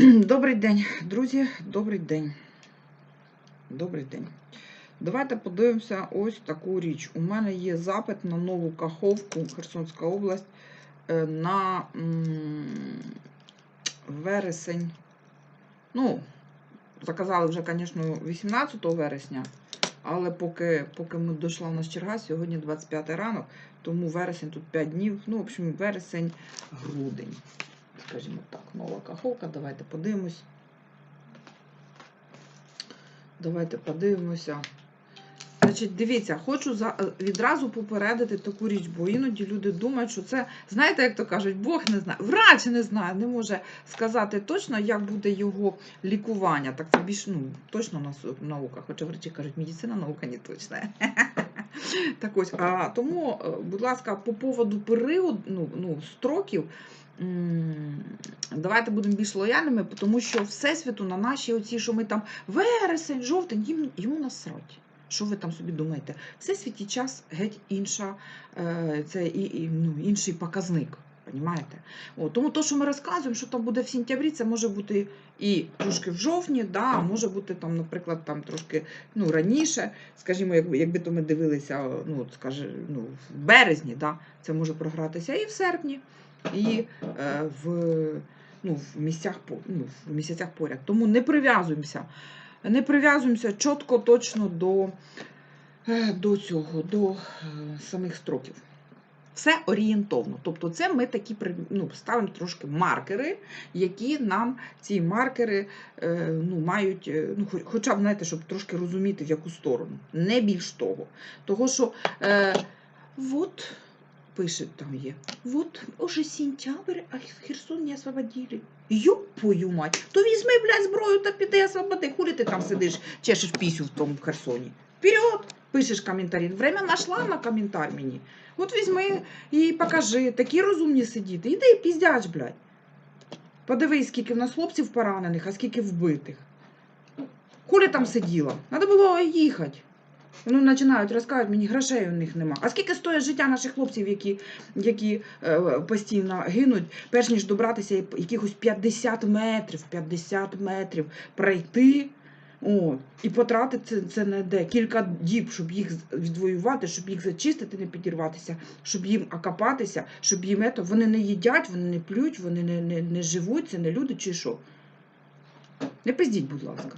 Добрий день, друзі, добрий день. Добрий день. Давайте подивимося ось таку річ. У мене є запит на нову каховку Херсонська область е, на вересень. Ну, заказали вже, звісно, 18 вересня, але поки, поки ми дійшла в нас черга, сьогодні 25 ранок, тому вересень тут 5 днів. Ну, в общем, вересень, грудень скажімо так, нова каховка. Давайте подивимось. Давайте подивимося. Значить, дивіться, хочу відразу попередити таку річ, бо іноді люди думають, що це, знаєте, як то кажуть, Бог не знає, врач не знає, не може сказати точно, як буде його лікування. Так це більш ну, точно наука, хоча врачі кажуть, медицина наука не точна. Так ось, тому, е, будь ласка, по поводу періоду, ну, ну, строків, давайте будемо більш лояльними, тому що Всесвіту на наші оці, що ми там вересень, жовтень, їм, йому насрать. Що ви там собі думаєте? Всесвіті час геть інша, е, це і, і, ну, інший показник. Понімаєте? О, тому то, що ми розказуємо, що там буде в сентябрі, це може бути і трошки в жовтні, да, може бути там, наприклад, там трошки ну, раніше, скажімо, якби, якби то ми дивилися, ну, скажи, ну, в березні, да, це може програтися і в серпні, і е, в, ну, в, місцях, ну, в місяцях поряд. Тому не прив'язуємося. Не прив'язуємося чітко, точно до, е, до цього, до е, самих строків. Все орієнтовно. Тобто, це ми такі ну, ставимо трошки маркери, які нам ці маркери ну, мають, ну, хоча б знаєте, щоб трошки розуміти, в яку сторону. Не більш того. Того, що е, от, пише там є, от уже сентябрь, а Херсон не освободили. Йопою мать, то візьми, блядь, зброю та піди освободи. Хулі ти там сидиш, чешеш пісю в тому Херсоні. Вперед! Пишеш коментарі. Время нашла на коментар мені. От візьми і покажи. Такі розумні сидіти. Іди піздяч, блядь. Подивись, скільки в нас хлопців поранених, а скільки вбитих. Хулі там сиділа? Треба було їхати. Ну, починають розказувати, мені грошей у них нема. А скільки стоїть життя наших хлопців, які, які е, постійно гинуть, перш ніж добратися якихось 50 метрів, 50 метрів пройти. От, і потратити це, це не де кілька діб, щоб їх відвоювати, щоб їх зачистити, не підірватися, щоб їм окопатися, щоб їм ето, вони не їдять, вони не плють, вони не, не, не живуть, це не люди чи що. Не пиздіть, будь ласка.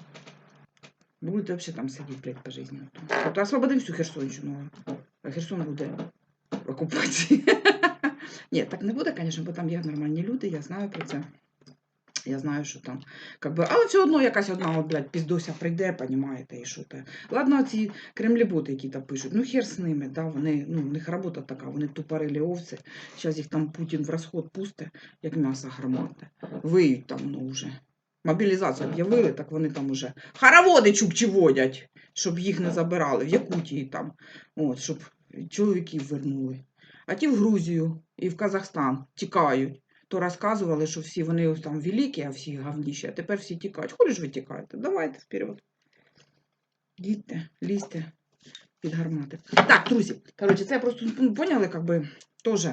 Будете взагалі там сидіти, блядь, по житті. Тобто освободимо всю Херсонщину, а Херсон буде в окупації. Ні, так не буде, звісно, бо там є нормальні люди, я знаю про це. Я знаю, що там, как би, але все одно якась одна, от, блядь, піздося прийде, понімаєте, і що те. Ладно, ці кремліботи, які там пишуть, ну хер з ними, да, вони, ну, в них робота така, вони тупорилі овці. Зараз їх там Путін в розход пусте, як м'ясо гарматне. Виють там, ну, вже. Мобілізацію об'явили, так вони там уже хороводи чукчі водять, щоб їх не забирали, в Якутії там, от, щоб чоловіків вернули. А ті в Грузію і в Казахстан тікають то розказували, що всі вони ось там великі, а всі гавніші, а тепер всі тікають. Хоч ви тікаєте? Давайте вперед. Їдьте, лізьте під гармати. Так, друзі, коротше, це я просто ну, поняли, як би теж.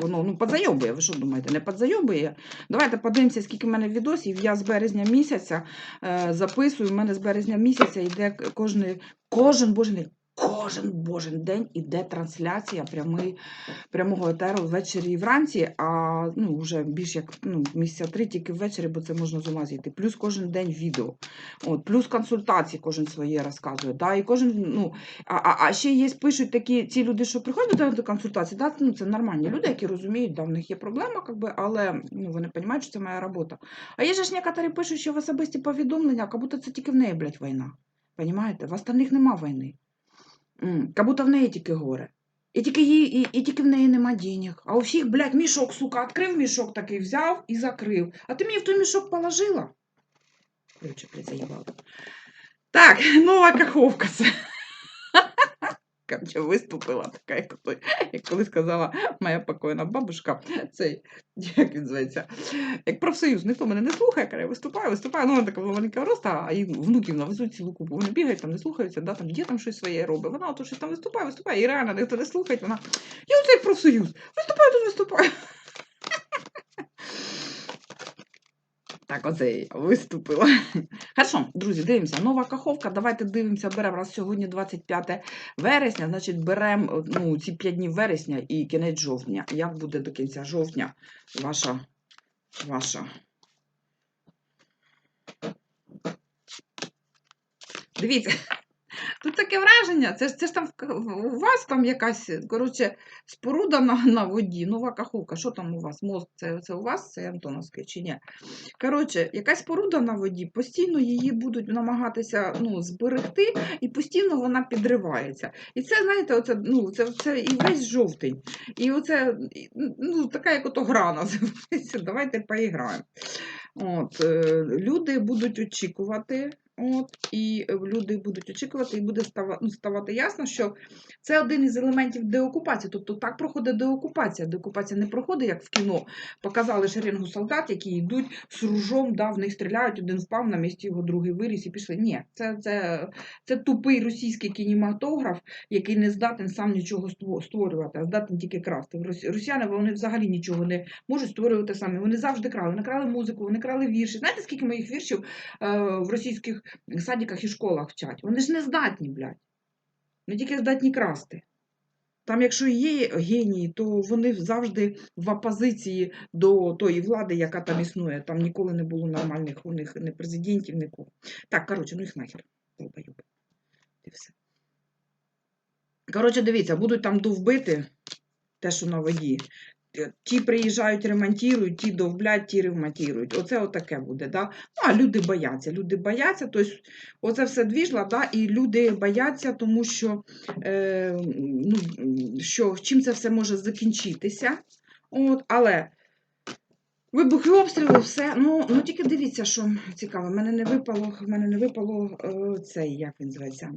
Воно ну, подзайобує, ви що думаєте, не подзайобує? Давайте подивимося, скільки в мене відосів. Я з березня місяця е, записую. У мене з березня місяця йде кожен, кожен день, кожен божий день іде трансляція прямий, прямого етеру ввечері і вранці, а ну, вже більш як ну, місяця три тільки ввечері, бо це можна з ума зійти. Плюс кожен день відео. От, плюс консультації кожен своє розказує. Да? І кожен, ну, а, а, а ще є, пишуть такі ці люди, що приходять до, консультації, да? ну, це нормальні люди, які розуміють, да, в них є проблема, как би, але ну, вони розуміють, що це моя робота. А є ж некоторі пишуть, що в особисті повідомлення, як будто це тільки в неї, блядь, війна. Понімаєте? В остальних нема війни. Как будто в неї тільки горе. І тільки, її, і, і тільки в неї нема денег. А у всіх, блядь, мішок, сука, відкрив мішок такий, взяв і закрив. А ти мені в той мішок положила? Короче, блядь. Так, нова каховка це. Короче, виступила така, як, той, як коли сказала моя покойна бабушка, цей, як він зветься, як профсоюз, ніхто мене не слухає, каже, виступаю, виступаю, ну вона така маленька роста, а її внуків навезуть цілу купу. Вони бігають, там не слухаються, да, там є там щось своє робить. Вона ото щось там виступає, виступає, і реально ніхто не слухає, вона, я оцей профсоюз, виступаю тут, виступаю. Так, оце я виступила. Хорошо, друзі, дивимося. Нова каховка. Давайте дивимося, беремо раз сьогодні 25 вересня, значить беремо ну, ці 5 днів вересня і кінець жовтня. Як буде до кінця жовтня ваша, ваша. Дивіться, тут таке враження. Це, ж- це ж там у вас там якась, коротше, споруда на, на воді, нова каховка. Що там у вас? Мост, це, це у вас, це Антоновське чи ні? Коротше, якась споруда на воді, постійно її будуть намагатися ну, зберегти, і постійно вона підривається. І це, знаєте, оце, ну, це, це і весь жовтень. І оце ну, така, як ото гра називається. Давайте поіграємо. От, е, люди будуть очікувати. От, і е, люди будуть очікувати, і буде ну, ставати ясно, що це один із елементів деокупації. Тобто так проходить деокупація. Деокупація не проходить, як в кіно. Показали шеренгу солдат, які йдуть з ружом, да, в них стріляють, один впав на місці, його другий виріс і пішли. Ні, це, це, це тупий російський кінематограф, який не здатен сам нічого створювати, а здатен тільки красти. Рос- Росіяни вони взагалі нічого не можуть створювати самі. Вони завжди крали. Вони крали музику, вони крали вірші. Знаєте, скільки моїх віршів е, в російських садиках і школах вчать? Вони ж не здатні, блядь. Вони тільки здатні красти. Там, якщо є генії, то вони завжди в опозиції до тої влади, яка там існує. Там ніколи не було нормальних у них не президентів, нікого. Так, коротше, ну їх нахер. І все. Коротше, дивіться, будуть там довбити те, що на воді. Ті приїжджають, ремонтують, ті довблять, ті ремонтують. Оце отаке буде. Да? Ну, а люди бояться. Люди бояться, тобто оце все двіжла, да? і люди бояться, тому що, е, ну, що чим це все може закінчитися. От, але вибухи обстріли, все. Ну, ну тільки дивіться, що цікаво, в мене не випало, в мене не випало е, цей, як він зветься.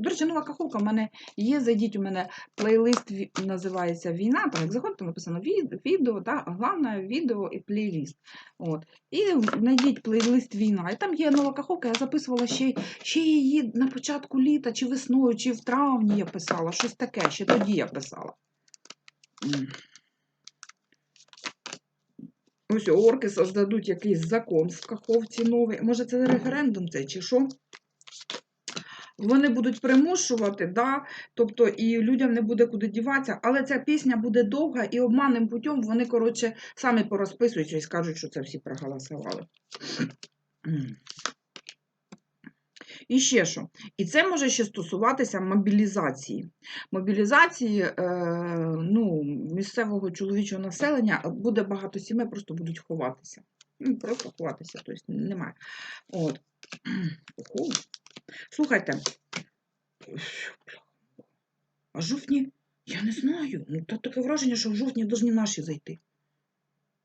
До речі, нова каховка в мене є. Зайдіть у мене плейлист називається Війна. Там як заходите, написано відео, да, головне відео і плейлист. От. І знайдіть плейлист Війна. І там є нова каховка, я записувала ще, ще її на початку літа, чи весною, чи в травні я писала. Щось таке, ще тоді я писала. Ось орки создадуть якийсь закон в Каховці новий. Може, це референдум цей чи що? Вони будуть примушувати, да? тобто і людям не буде куди діватися, але ця пісня буде довга і обманним путем вони, коротше, самі порозписуються і скажуть, що це всі проголосували. І ще що? І це може ще стосуватися мобілізації. Мобілізації е, ну, місцевого чоловічого населення буде багато сімей, просто будуть ховатися. Ну, просто ховатися, тобто немає. От. Слухайте, а жовтні, я не знаю. Ну, та таке враження, що в жовтні повинні наші зайти.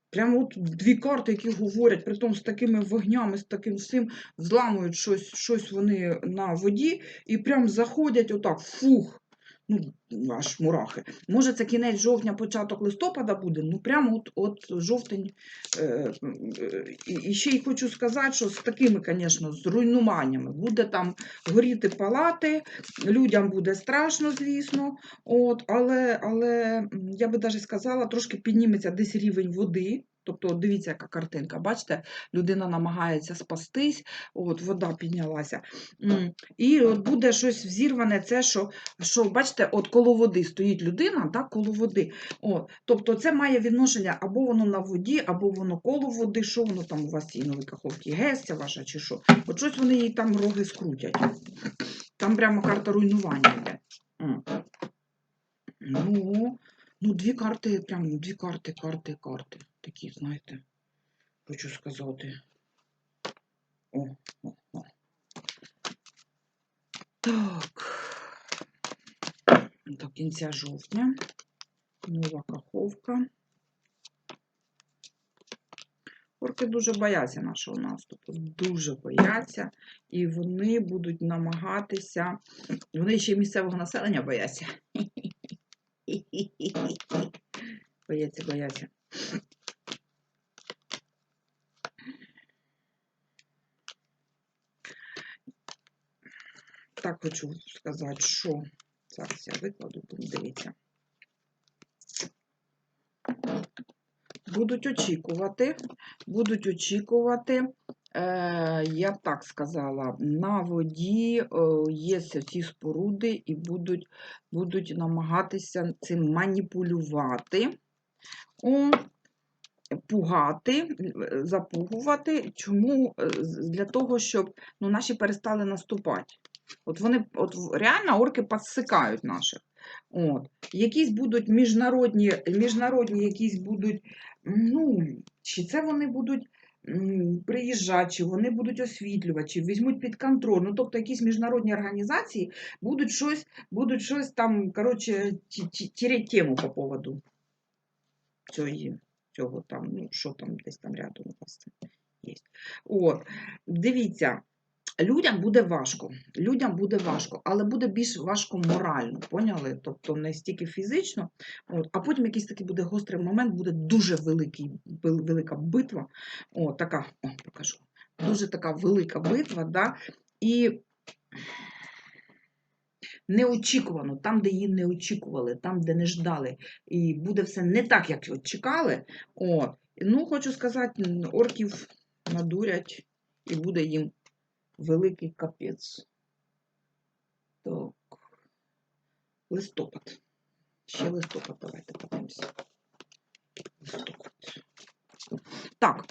Прямо от дві карти, які говорять, притом з такими вогнями, з таким всім, зламують щось, щось вони на воді і прям заходять отак, фух. Ну, аж мурахи. Може, це кінець жовтня, початок листопада буде, ну прямо от, от жовтень. Е, е, і, і ще й хочу сказати, що з такими, звісно, з. Буде там горіти палати, людям буде страшно, звісно. От, але, але я би навіть сказала, трошки підніметься десь рівень води. Тобто, дивіться, яка картинка. Бачите, людина намагається спастись, от вода піднялася. І от буде щось взірване, це що, що бачите, от коло води стоїть людина, так, коло води. От, тобто це має відношення або воно на воді, або воно коло води, що воно там у вас цій новій каховці, гестя ваша чи що. От щось вони їй там роги скрутять. Там прямо карта руйнування йде. Ну, ну, дві карти, прям дві карти, карти, карти. Такі, знаєте, хочу сказати. О, о, о. Так. До кінця жовтня. Нова каховка. Орки дуже бояться нашого наступу, дуже бояться, і вони будуть намагатися. Вони ще місцевого населення бояться. Бояться, бояться. Так хочу сказати, що зараз я викладу, дивіться. будуть очікувати, будуть очікувати, е, я б так сказала, на воді е, є ці споруди і будуть, будуть намагатися цим маніпулювати, пугати, запугувати. Чому? Для того, щоб ну, наші перестали наступати. От вони от реально орки підсикають наших. От. Якісь будуть міжнародні, міжнародні якісь будуть, ну, чи це вони будуть приїжджати, чи вони будуть освітлювати, чи візьмуть під контроль. Ну, тобто якісь міжнародні організації будуть щось, будуть щось там, коротше, ті- ті- тірять тему по поводу цієї, цього там, ну, що там десь там рядом у вас є. От, дивіться, людям буде важко, людям буде важко, але буде більш важко морально, поняли? Тобто не стільки фізично, от, а потім якийсь такий буде гострий момент, буде дуже великий, велика битва, о, така, о, покажу, дуже така велика битва, да, і неочікувано, там, де її не очікували, там, де не ждали, і буде все не так, як от чекали. От. Ну, хочу сказати, орків надурять, і буде їм великий капець. Так. Листопад. Ще листопад, давайте подивимося. Листопад. Так.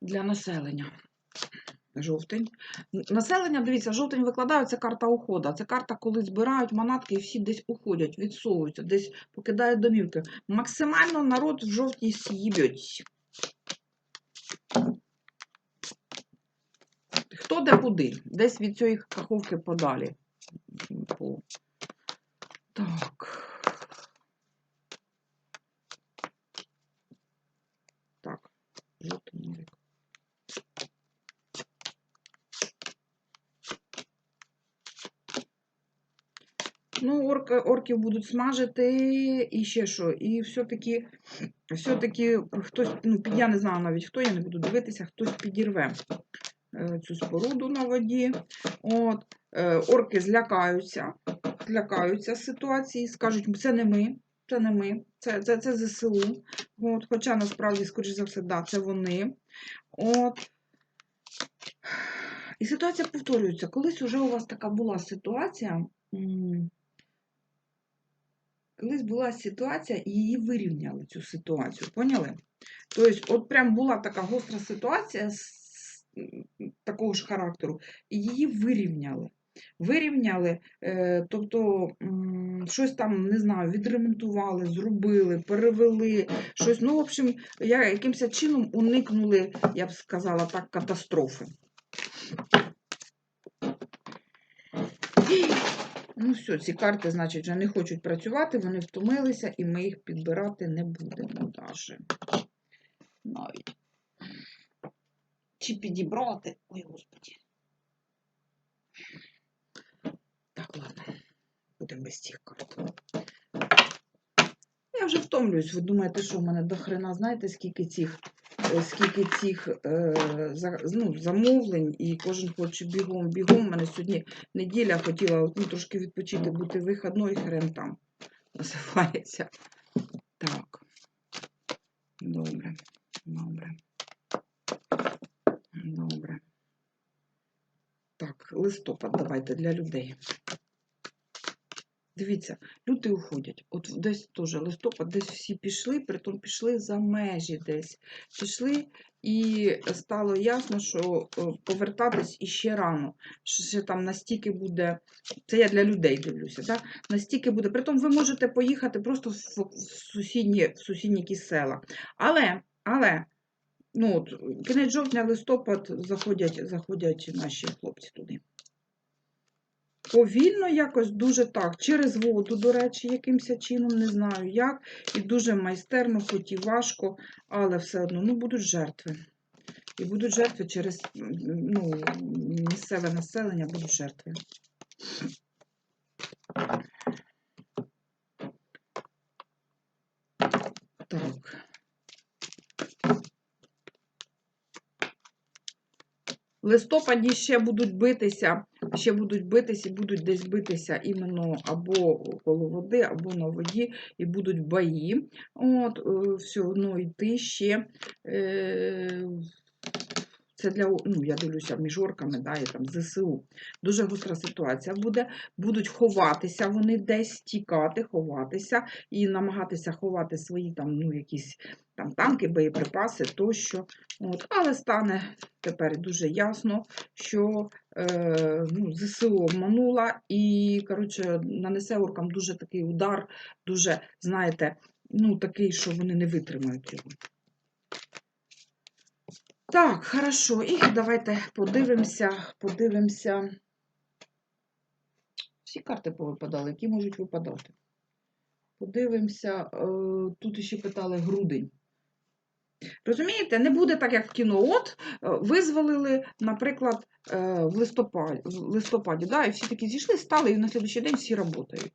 Для населення. Жовтень. Населення, дивіться, жовтень викладають, це карта уходу. Це карта, коли збирають манатки і всі десь уходять, відсовуються, десь покидають домівки. Максимально народ в жовтні з'їбеть. Хто де куди? Десь від цієї каховки подалі. М, Так. Так, жовтий рік. Ну, орка, орків будуть смажити і ще що. І все-таки, все-таки хтось, ну, я не знаю навіть хто, я не буду дивитися, хтось підірве е, цю споруду на воді. От, е, орки злякаються, злякаються ситуації, скажуть, це не ми, це не ми, це, це, це ЗСУ. От, хоча насправді, скоріш за все, да, це вони. От. І ситуація повторюється. Колись уже у вас така була ситуація. Колись була ситуація, і її вирівняли цю ситуацію. Поняли? Тобто, от прям була така гостра ситуація з такого ж характеру, і її вирівняли. Вирівняли, е, тобто щось там, не знаю, відремонтували, зробили, перевели, щось. Ну, в общем, якимось чином уникнули, я б сказала так, катастрофи. Ну, все, ці карти, значить, вже не хочуть працювати, вони втомилися, і ми їх підбирати не будемо даже. Навіть. Чи підібрати? Ой, господі. Так, ладно, будемо без цих карт. Я вже втомлююсь. Ви думаєте, що в мене до хрена, знаєте, скільки цих, скільки цих е, ну, замовлень, і кожен хоче бігом, бігом. У мене сьогодні неділя хотіла ну, трошки відпочити, бути вихідною, хрен там називається. Так. Добре. Добре. Добре. Так, листопад давайте для людей. Дивіться, люди уходять. От десь теж листопад, десь всі пішли, притом пішли за межі десь. Пішли, і стало ясно, що е, повертатись іще рано. Що ще там настільки буде, це я для людей дивлюся, так? настільки буде. Притом ви можете поїхати просто в, сусідні, в сусідні якісь села. Але, але, ну от, кінець жовтня, листопад заходять, заходять наші хлопці туди. Повільно якось дуже так, через воду, до речі, якимось чином, не знаю як. І дуже майстерно, хоч і важко, але все одно ну, будуть жертви. І будуть жертви через ну, місцеве населення, будуть жертви. Так. Листопаді ще будуть битися ще будуть битись і будуть десь битися іменно або коло води, або на воді, і будуть бої. От, е, все одно йти ще. Е, це для, ну, я дивлюся, між орками, да, і там ЗСУ. Дуже гостра ситуація буде. Будуть ховатися вони десь, тікати, ховатися і намагатися ховати свої там, ну, якісь там танки, боєприпаси тощо. От. Але стане тепер дуже ясно, що е, ну, ЗСУ обманула і, коротше, нанесе оркам дуже такий удар, дуже, знаєте, ну, такий, що вони не витримають його. Так, хорошо. І давайте подивимося, подивимося. Всі карти повипадали, які можуть випадати. Подивимося, е, тут ще питали грудень. Розумієте, не буде так, як в кіно. От е, визволили, наприклад, е, в листопаді, в листопаді да, і всі такі зійшли, стали, і на слідуючий день всі працюють.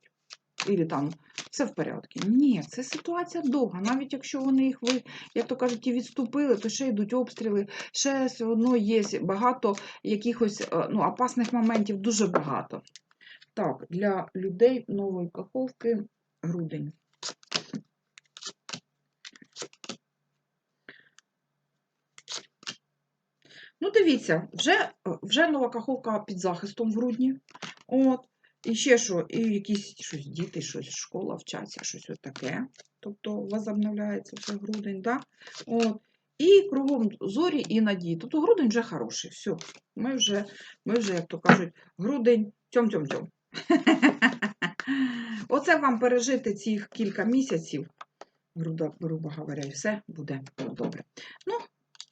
Ілі там все в порядку. Ні, це ситуація довга. Навіть якщо вони їх, ви, як то кажуть, і відступили, то ще йдуть обстріли, ще все одно є багато якихось е, ну, опасних моментів, дуже багато. Так, для людей нової каховки грудень. Ну, дивіться, вже, вже нова каховка під захистом в грудні. От. І ще що, і якісь щось діти, щось школа вчаться, щось таке. Тобто возобновляється все грудень, да? От. І кругом зорі і надії. Тобто грудень вже хороший. Все. Ми вже, ми вже, як то кажуть, грудень тьом-тьом-тьом. Оце вам пережити цих кілька місяців, грубо говоря, і все буде добре. Ну,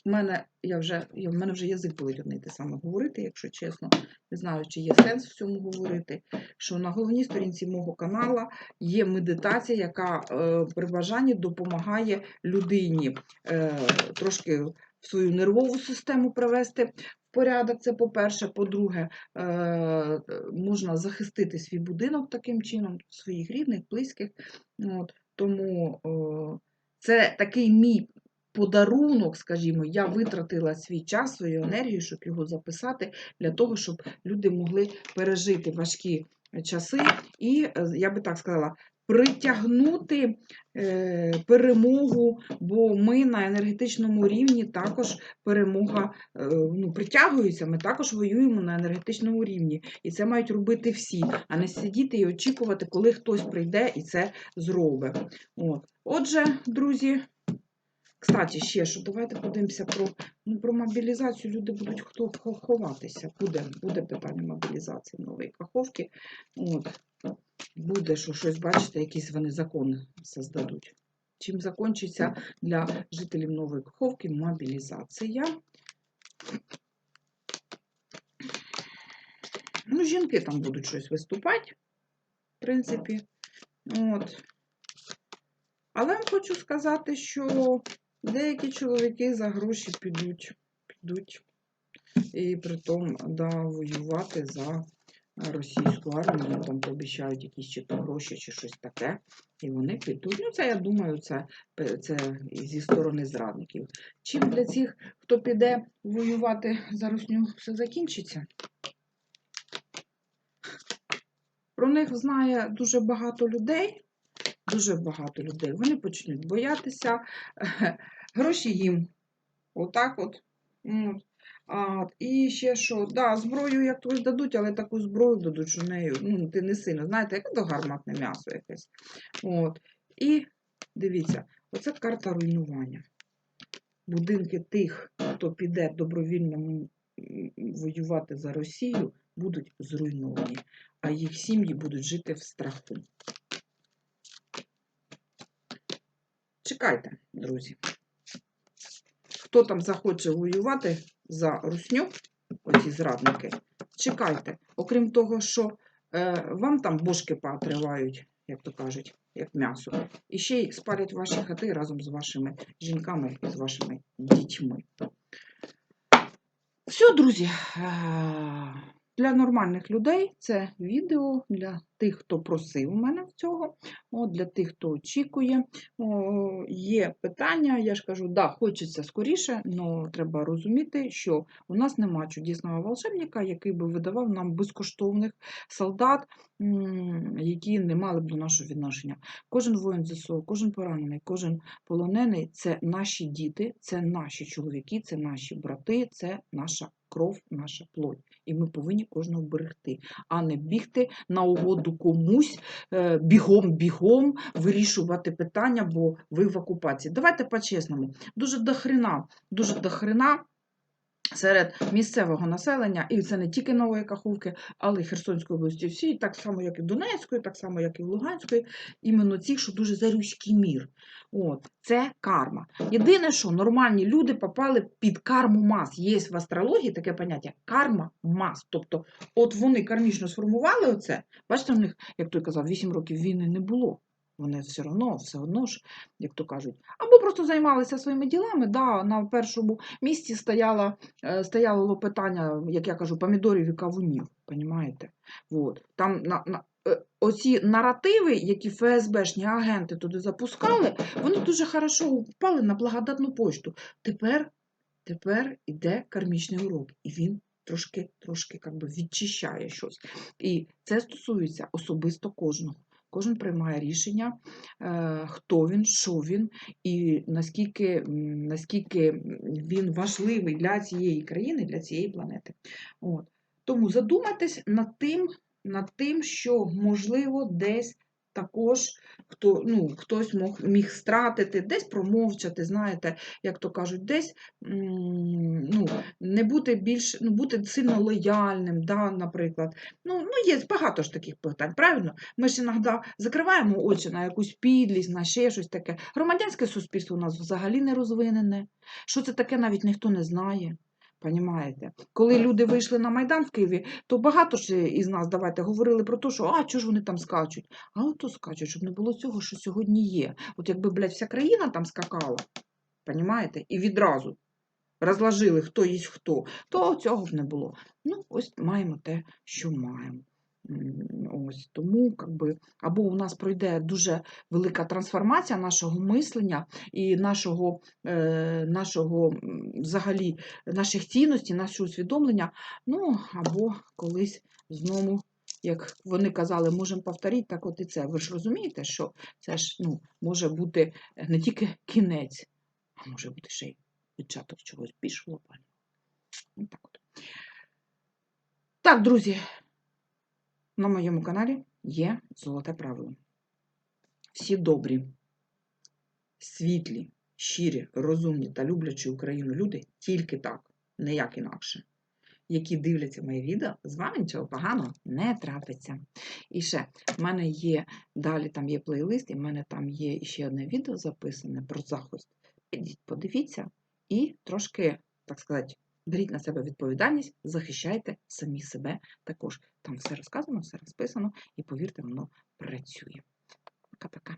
в мене, я вже, в мене вже язик болить те саме говорити, якщо чесно. Не знаю, чи є сенс в цьому говорити. Що на головній сторінці мого канала є медитація, яка е, при бажанні допомагає людині е, трошки свою нервову систему привести в порядок. Це по-перше. По-друге, е, можна захистити свій будинок таким чином, своїх рідних, близьких. От, тому е, це такий мій подарунок, скажімо, я витратила свій час, свою енергію, щоб його записати, для того, щоб люди могли пережити важкі часи і, е, я би так сказала, притягнути е, перемогу, бо ми на енергетичному рівні також перемога е, ну, притягується, ми також воюємо на енергетичному рівні. І це мають робити всі, а не сидіти і очікувати, коли хтось прийде і це зробить. От. Отже, друзі. Кстати, ще що, давайте подивимося про, ну, про мобілізацію. Люди будуть хто ховатися. Буде, буде питання мобілізації нової каховки. От. Буде, що щось, бачите, якісь вони закони создадуть. Чим закінчиться для жителів нової каховки мобілізація? Ну, жінки там будуть щось виступати, в принципі. От. Але вам хочу сказати, що деякі чоловіки за гроші підуть, підуть і притом да, воювати за російську армію, там пообіцяють якісь чи то гроші, чи щось таке, і вони підуть. Ну, це я думаю, це, це зі сторони зрадників. Чим для цих, хто піде воювати за Русню, все закінчиться? Про них знає дуже багато людей. Дуже багато людей. Вони почнуть боятися. Гроші їм. Отак от. А, і ще що, да, зброю як хтось дадуть, але таку зброю дадуть, що нею ну, ти не сильно, знаєте, як то гарматне м'ясо якесь. От. І дивіться, оце карта руйнування. Будинки тих, хто піде добровільно воювати за Росію, будуть зруйновані, а їх сім'ї будуть жити в страху. Чекайте, друзі. Хто там захоче воювати за русню, оці зрадники, чекайте. Окрім того, що е, вам там бошки поотривають, як то кажуть, як м'ясо, і ще й спалять ваші хати разом з вашими жінками і з вашими дітьми. Все, друзі. Для нормальних людей це відео для тих, хто просив мене цього, от, для тих, хто очікує. О, є питання, я ж кажу, да, хочеться скоріше, але треба розуміти, що у нас нема чудесного волшебника, який би видавав нам безкоштовних солдат, які не мали б до нашого відношення. Кожен воїн ЗСУ, кожен поранений, кожен полонений це наші діти, це наші чоловіки, це наші брати, це наша кров, наша плоть. І ми повинні кожного берегти, а не бігти на угоду комусь, е, бігом-бігом вирішувати питання, бо ви в окупації. Давайте по-чесному. Дуже дохрена, дуже дохрена серед місцевого населення, і це не тільки Нової Каховки, але й Херсонської області всі, так само, як і Донецької, так само, як і Луганської, іменно ці, що дуже за руський мір. От, це карма. Єдине, що нормальні люди попали під карму мас. Є в астрології таке поняття карма мас. Тобто, от вони кармічно сформували оце. Бачите, в них, як той казав, 8 років війни не було. Вони все одно, все одно ж, як то кажуть, або просто займалися своїми ділами. Да, на першому місці стояло, е, стояло питання, як я кажу, помідорів і кавунів. Понімаєте? От. Там на, на, е, оці наративи, які ФСБшні агенти туди запускали, вони дуже хорошо впали на благодатну почту. Тепер, тепер іде кармічний урок, і він трошки, трошки би, відчищає щось. І це стосується особисто кожного. Кожен приймає рішення, е, хто він, що він, і наскільки, наскільки він важливий для цієї країни, для цієї планети. От. Тому задумайтесь над тим, над тим, що можливо десь також хто, ну, хтось мог, міг стратити, десь промовчати, знаєте, як то кажуть, десь ну, не бути більш, ну, бути сильно лояльним, да, наприклад. Ну, ну, є багато ж таких питань, правильно? Ми ж іноді закриваємо очі на якусь підлість, на ще щось таке. Громадянське суспільство у нас взагалі не розвинене. Що це таке, навіть ніхто не знає. Понімаєте? Коли люди вийшли на Майдан в Києві, то багато ж із нас, давайте, говорили про те, що а чого ж вони там скачуть? А от то скачуть, щоб не було цього, що сьогодні є. От якби, блядь, вся країна там скакала, понімаєте? І відразу розложили, хто є хто, то цього б не було. Ну, ось маємо те, що маємо. Ось тому, как би, або у нас пройде дуже велика трансформація нашого мислення і нашого, е, нашого взагалі, наших цінностей, нашого усвідомлення. Ну, або колись знову, як вони казали, можемо повторити, так от і це. Ви ж розумієте, що це ж ну, може бути не тільки кінець, а може бути ще й початок чогось більш глобального. Так, от. так, друзі, на моєму каналі є золоте правило. Всі добрі, світлі, щирі, розумні та люблячі Україну люди тільки так, ніяк інакше. Які дивляться мої відео, з вами нічого поганого не трапиться. І ще в мене є далі там є плейлист, і в мене там є ще одне відео записане про захист. Підіть, подивіться і трошки, так сказати, беріть на себе відповідальність, захищайте самі себе також. Там все розказано, все розписано, і повірте, воно працює. Пока-пока.